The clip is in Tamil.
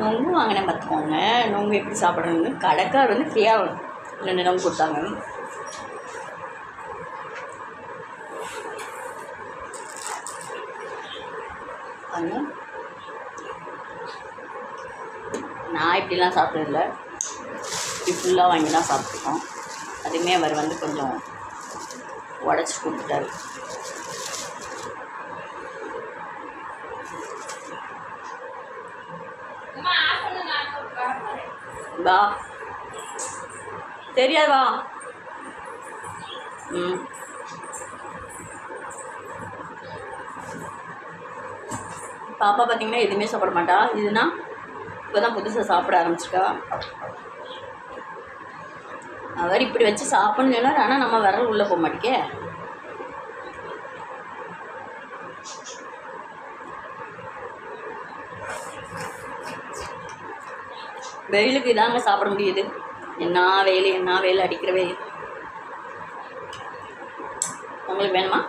நொங்கு வாங்கினேன் பார்த்துக்கோங்க. நொங்கு எப்படி சாப்பிடணும்னு கடைக்கார் வந்து ஃப்ரீயாக ரெண்டு நொங்கு கொடுத்தாங்க. நான் இப்படிலாம் சாப்பிட்றதில்ல இப்படி ஃபுல்லாக வாங்கி தான் சாப்பிட்ருக்கோம் அதுவுமே அவர் வந்து கொஞ்சம் உடச்சி கொடுத்துட்டாரு. வா. தெரியாது வா. ம். பாப்பா பார்த்தீங்கன்னா எதுவுமே சாப்பிட மாட்டா. இதுனா இப்போ தான் புதுசாக சாப்பிட ஆரம்பிச்சிருக்கா. அவர் இப்படி வச்சு சாப்பிடணும் சொன்னார். ஆனால் நம்ம விரல் உள்ளே போக மாட்டேக்கே. வெயிலுக்கு இதாங்க சாப்பிட முடியுது. என்ன வெயில் என்ன வெயில் அடிக்கிற வெயில். உங்களுக்கு வேணுமா?